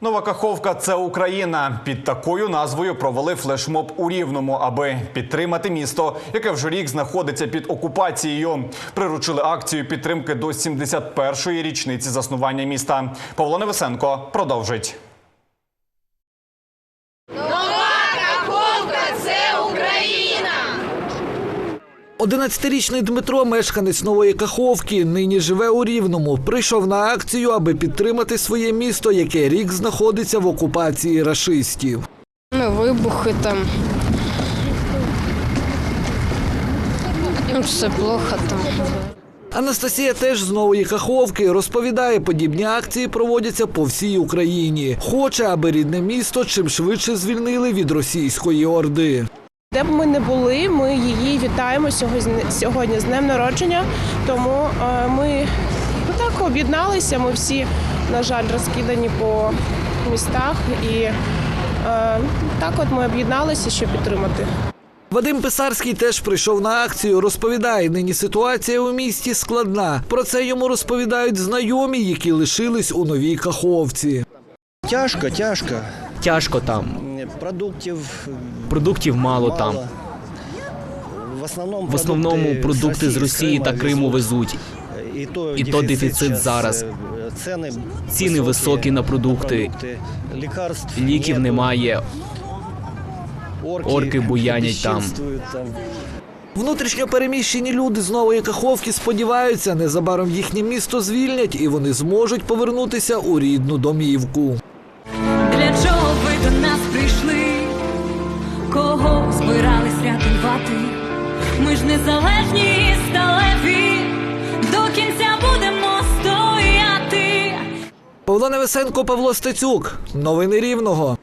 Нова Каховка це Україна. Під такою назвою провели флешмоб у Рівному, аби підтримати місто, яке вже рік знаходиться під окупацією. Приручили акцію підтримки до 71-ї річниці заснування міста. Павло Невесенко продовжить. Каховка – це Україна! 11-річний Дмитро, мешканець Нової Каховки, нині живе у Рівному. Прийшов на акцію, аби підтримати своє місто, яке рік знаходиться в окупації рашистів. Вибухи там. Все плохо там. Анастасія теж з Нової Каховки розповідає, подібні акції проводяться по всій Україні. Хоче, аби рідне місто чим швидше звільнили від російської орди. Де б ми не були, ми її вітаємо сьогодні, сьогодні з днем народження. Тому е, ми так об'єдналися. Ми всі, на жаль, розкидані по містах, і е, так от ми об'єдналися, щоб підтримати. Вадим Писарський теж прийшов на акцію. Розповідає, нині ситуація у місті складна. Про це йому розповідають знайомі, які лишились у новій Каховці. Тяжко, тяжко. Тяжко там, Продуктів продуктів мало там. В основному, В основному продукти з Росії та Криму везуть. І то, І то дефіцит зараз. Ціни, Ціни високі на продукти. Лікарств Ліків нету. немає. Орки, Орки буянять там. там. Внутрішньо переміщені люди з нової Каховки сподіваються, незабаром їхнє місто звільнять і вони зможуть повернутися у рідну домівку. Ми ж незалежні і сталеві, до кінця будемо стояти. Павло Невесенко, Павло Стецюк. Новини Рівного.